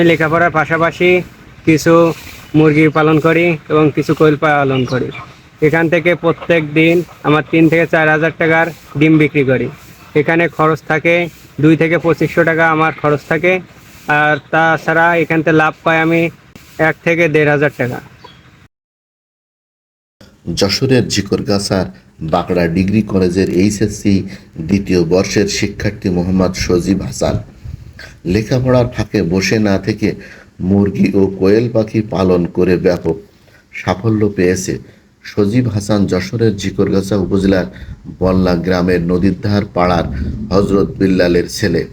আমি লেখাপড়ার পাশাপাশি কিছু মুরগি পালন করি এবং কিছু কোয়েল পালন করি। এখান থেকে প্রত্যেক দিন আমার তিন থেকে চার হাজার টাকার ডিম বিক্রি করি। এখানে খরচ থাকে দুই থেকে পঁচিশশো টাকা আমার খরচ থাকে। আর তাছাড়া এখান থেকে লাভ পাই আমি এক থেকে দেড় হাজার টাকা। যশোরের ঝিকরগাছার বাঁকড়া ডিগ্রি কলেজের এইচএসসি দ্বিতীয় বর্ষের শিক্ষার্থী মোহাম্মদ সজীব হাসান লেখাপড়ার ফাঁকে বসে না থেকে মুরগি ও কোয়েল পাখি পালন করে ব্যাপক সাফল্য পেয়েছে সজীব হাসান যশোরের ঝিকরগাছা উপজেলার বল্লা গ্রামের নদীর ধার পাড়ার হজরত বিল্লালের ছেলে।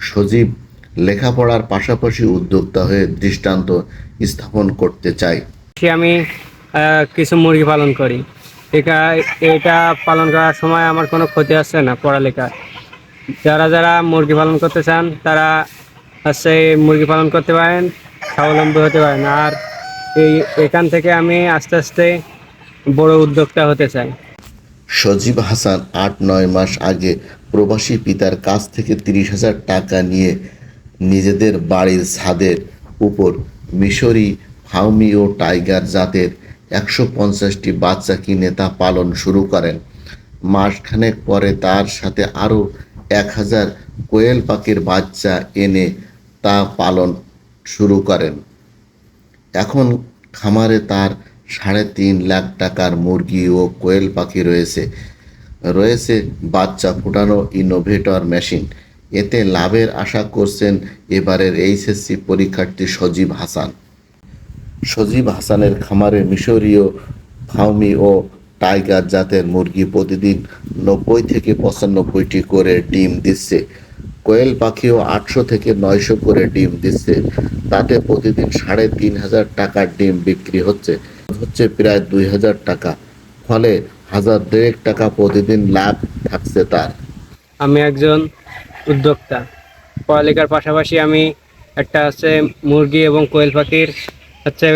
সজীব লেখাপড়ার পাশাপাশি উদ্যোক্তা হয়ে দৃষ্টান্ত স্থাপন করতে চাই আমি কিছু মুরগি পালন করি। এটা এটা পালন করার সময় আমার কোনো ক্ষতি আসছে না পড়ালেখার যারা যারা মুরগি পালন করতে চান, তারা হচ্ছে মুরগি পালন করতে পারেন, স্বাবলম্বী হতে পারেন। আর এই এখান থেকে আমি আস্তে আস্তে বড় উদ্যোক্তা হতে চাই। সজীব হাসান আট নয় মাস আগে প্রবাসী পিতার কাছ থেকে তিরিশ হাজার টাকা নিয়ে নিজেদের বাড়ির ছাদের উপর মিশরি ফাউমি ও টাইগার জাতের একশো পঞ্চাশটি বাচ্চা কিনে তা পালন শুরু করেন। মাসখানেক পরে তার সাথে আরও এক হাজার কোয়েল পাখির বাচ্চা এনে তা পালন শুরু করেন। এখন খামারে তার সাড়ে তিন লাখ টাকার মুরগি ও কোয়েল পাখি রয়েছে। রয়েছে বাচ্চা ফুটানো ইনোভেটর মেশিন এতে লাভের আশা করছেন এবারের এইচএসসি পরীক্ষার্থী সজীব হাসান। সজীব হাসানের খামারে মিশরীয় ফাউমি ও টাইগার জাতের মুরগি প্রতিদিন নব্বই থেকে পঁচানব্বইটি করে ডিম দিচ্ছে। কোয়েল পাখিও আটশো থেকে নয়শো করে ডিম দিচ্ছে। তাতে প্রতিদিন সাড়ে তিন হাজার টাকার ডিম বিক্রি হচ্ছে। হচ্ছে প্রায় দুই হাজার টাকা। ফলে হাজার দেড়েক টাকা প্রতিদিন লাভ থাকছে তার। আমি একজন উদ্যোক্তা। পড়ালেখার পাশাপাশি আমি একটা হচ্ছে মুরগি এবং কোয়েল পাখির হচ্ছে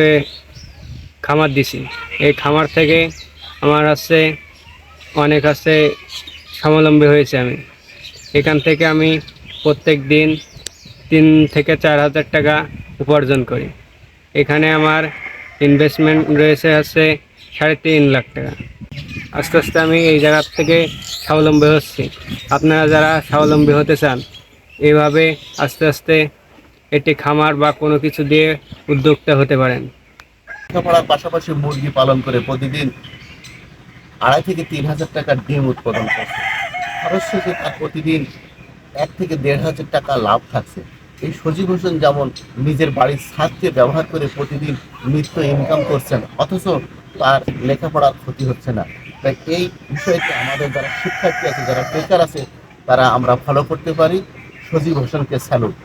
খামার দিছি। এই খামার থেকে আমার হচ্ছে অনেক আছে, স্বাবলম্বী হয়েছে আমি। এখান থেকে আমি প্রত্যেক দিন তিন থেকে চার হাজার টাকা উপার্জন করি। এখানে আমার ইনভেস্টমেন্ট রয়েছে হচ্ছে সাড়ে তিন লাখ টাকা। আস্তে আস্তে আমি এই জায়গার থেকে স্বাবলম্বী হচ্ছি। আপনারা যারা স্বাবলম্বী হতে চান, এভাবে আস্তে আস্তে একটি খামার বা কোনো কিছু দিয়ে উদ্যোক্তা হতে পারেন। পাশাপাশি মুরগি পালন করে প্রতিদিন আড়াই থেকে তিন হাজার টাকার ডিম উৎপাদন করছে। খরচ শেষে তার প্রতিদিন এক থেকে দেড় হাজার টাকা লাভ থাকছে। এই সজীব হোসেন যেমন নিজের বাড়ির ছাদকে ব্যবহার করে প্রতিদিন নিত্য ইনকাম করছেন, অথচ তার লেখাপড়ার ক্ষতি হচ্ছে না। তাই এই বিষয়টি আমাদের যারা শিক্ষার্থী আছে, যারা বেকার আছে, তারা আমরা ফলো করতে পারি। সজীব হোসেনকে স্যালুট